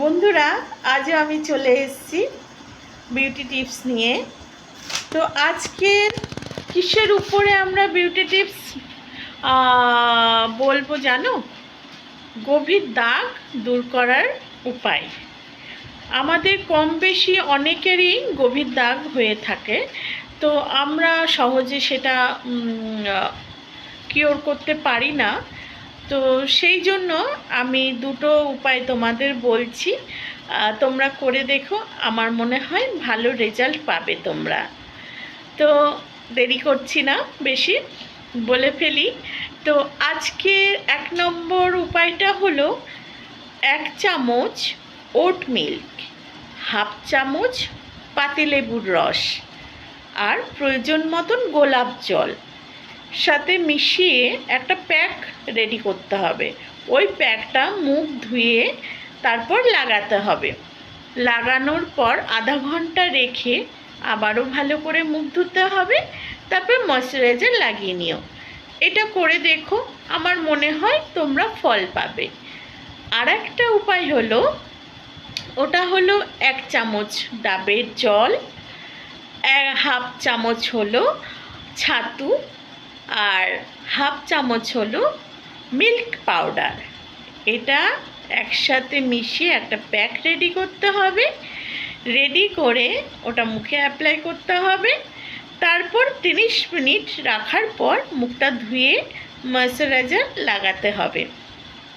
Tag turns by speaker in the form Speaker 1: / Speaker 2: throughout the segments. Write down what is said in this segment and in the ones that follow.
Speaker 1: বন্ধুরা, আজও আমি চলে এসেছি বিউটি টিপস নিয়ে। তো আজকের কিসের উপরে আমরা বিউটি টিপস বলব জানো? গভীর দাগ দূর করার উপায়। আমাদের কম বেশি অনেকেরই গভীর দাগ হয়ে থাকে। তো আমরা সহজে সেটা কিওর করতে পারি না। তো সেই জন্য আমি দুটো উপায় তোমাদের বলছি। তোমরা করে দেখো, আমার মনে হয় ভালো রেজাল্ট পাবে তোমরা। তো দেরি করছি না বেশি, বলে ফেলি। তো আজকে এক নম্বর উপায়টা হলো এক চামচ ওট মিল্ক, হাফ চামচ পাতিলেবুর রস আর প্রয়োজন মতন গোলাপ জল। সাথে মিশিয়ে একটা প্যাক রেডি করতে হবে। ওই প্যাকটা মুখ ধুয়ে তারপর লাগাতে হবে। লাগানোর পর আধা ঘণ্টা রেখে আবারও ভালো করে মুখ ধুতে হবে, তারপর ময়শ্চারাইজার লাগিয়ে নিও। এটা করে দেখো, আমার মনে হয় তোমরা ফল পাবে। আর একটা উপায় হলো, ওটা হলো এক চামচ ডাবের জল হাফ চামচ হলো ছাতু আর হাফ চামচ হলো মিল্ক পাউডার। এটা একসাথে মিশিয়ে একটা প্যাক রেডি করতে হবে। রেডি করে ওটা মুখে অ্যাপ্লাই করতে হবে। তারপর তিরিশ মিনিট রাখার পর মুখটা ধুয়ে ময়শ্চারাইজার লাগাতে হবে।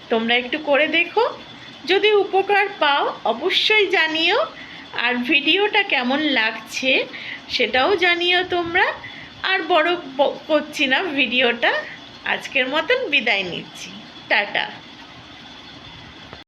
Speaker 1: তোমরা একটু করে দেখো। যদি উপকার পাও অবশ্যই জানিও। আর ভিডিওটা কেমন লাগছে সেটাও জানিও তোমরা। আর বড় করছি না ভিডিওটা। আজকের মতন বিদায় নিচ্ছি। টাটা।